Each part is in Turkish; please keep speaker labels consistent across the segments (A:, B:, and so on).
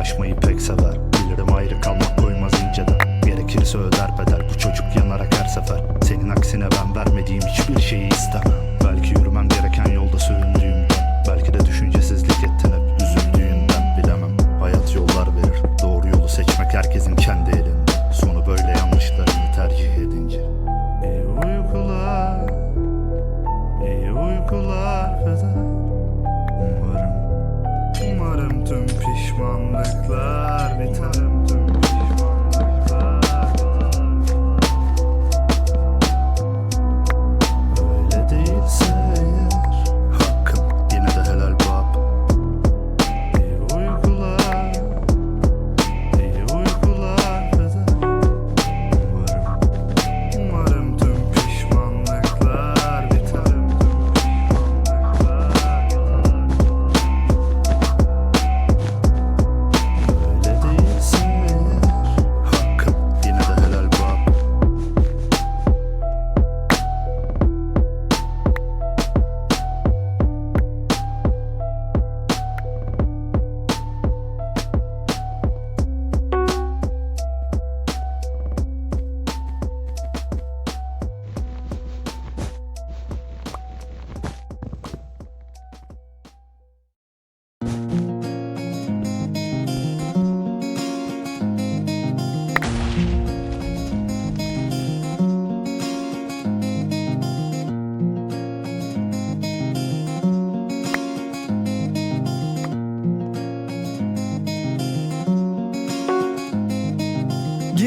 A: Kaynaşmayı pek sever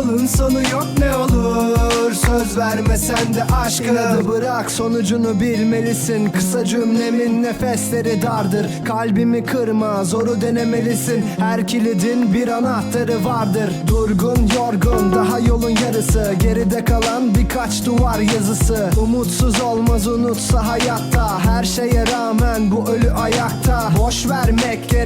B: yolun sonu yok ne olur. Söz vermesen de aşkım İnadı bırak sonucunu bilmelisin. Kısa cümlemin nefesleri dardır. Kalbimi kırma zoru denemelisin. Her kilidin bir anahtarı vardır. Durgun yorgun daha yolun yarısı. Geride kalan birkaç duvar yazısı. Umutsuz olmaz unutsa hayatta. Her şeye rağmen bu ölü ayakta Boş vermek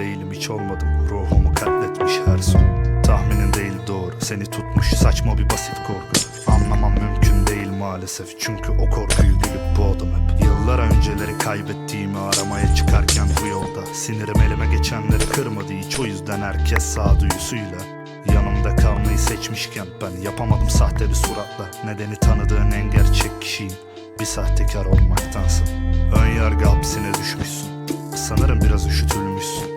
A: değilim hiç olmadım. Ruhumu katletmiş her son. Tahminin değil doğru. Seni tutmuş saçma bir basit korku. Anlamam mümkün değil maalesef. Çünkü o korkuyu gülüp boğdum hep. Yıllar önceleri kaybettiğimi aramaya çıkarken bu yolda. Sinirim elime geçenleri kırmadı hiç. O yüzden herkes sağduyusuyla Yanımda kalmayı seçmişken ben yapamadım sahte bir suratla. Nedeni tanıdığın en gerçek kişiyim Bir sahtekar olmaktansa Ön yargı hapsine düşmüşsün. Sanırım biraz üşütülmüşsün.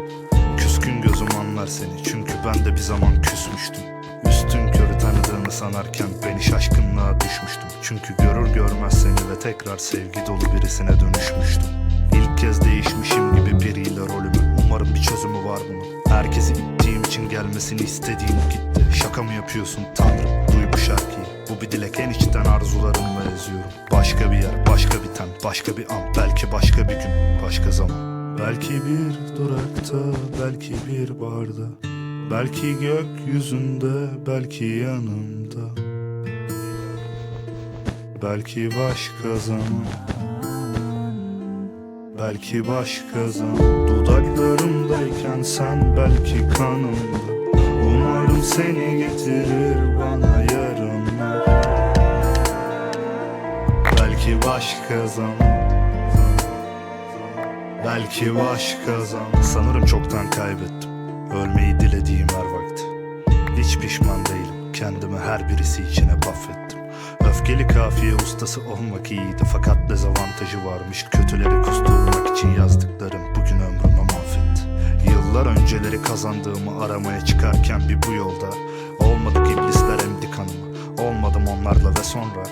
A: Küskün gözüm anlar seni çünkü ben de bir zaman küsmüştüm. Üstün körü tanıdığını sanarken beni şaşkınlığa düşmüştüm. Çünkü görür görmez seni ve tekrar sevgi dolu birisine dönüşmüştüm. İlk kez değişmişim gibi biriyle rolümü Umarım bir çözümü var bunun. Herkesi ittiğim için gelmesini istediğim gitti. Şaka mı yapıyorsun tanrım? Duy bu şarkıyı. Bu bir dilek. En içten arzularımla yazıyorum Başka bir yer başka bir ten başka bir an Belki başka bir gün başka zaman. Belki bir durakta, belki bir barda Belki gökyüzünde, belki yanımda. Belki başka zaman Belki başka zaman. Dudaklarımdayken sen belki kanımda. Umarım seni getirir bana yarınlar Belki başka zaman Belki başka zaman Sanırım çoktan kaybettim. Ölmeyi dilediğim her vakti. Hiç pişman değilim. Kendimi her birisi içine affettim. Öfkeli kafiye ustası olmak iyiydi. Fakat dezavantajı varmış. Kötüleri kusturmak için yazdıklarım Bugün ömrümü mahvetti. Yıllar önceleri kazandığımı aramaya çıkarken bir bu yolda Olmadık iblisler emdi kanımı Olmadım onlarla ve sonra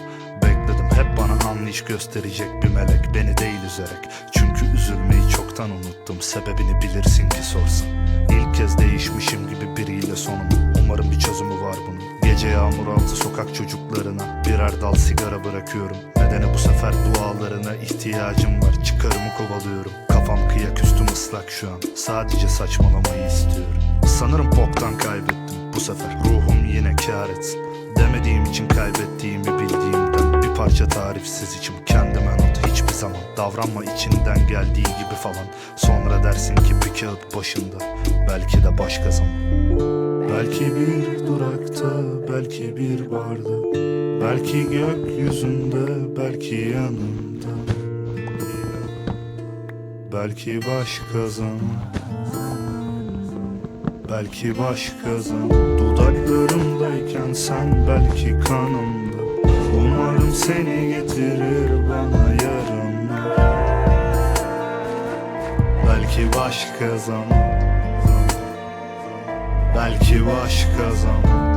A: bana anlayış gösterecek bir melek Beni değil üzerek. Çünkü üzülmeyi çoktan unuttum Sebebini bilirsin ki sorsan İlk kez değişmişim gibi biriyle sonum. Umarım bir çözümü var bunun. Gece yağmur altı sokak çocuklarına Birer dal sigara bırakıyorum. Nedeni bu sefer dualarına ihtiyacım var. Çıkarımı kovalıyorum. Kafam kıyak üstüm ıslak şu an. Sadece saçmalamayı istiyorum. Sanırım boktan kaybettim bu sefer. Ruhum yine kâr etsin. Demediğim için kaybettiğimi bildiğimden Bir parça tarifsiz içim kendime not. Hiçbir zaman davranma içinden geldiği gibi falan. Sonra dersin ki bir kağıt başında Belki de başka zaman. Belki bir durakta, belki bir barda. Belki gökyüzünde, belki yanımda. Belki başka zaman. Belki başka zaman. Dudaklarımdayken sen belki kanımda Seni getirir bana yarınlar Belki başka zaman Belki başka zaman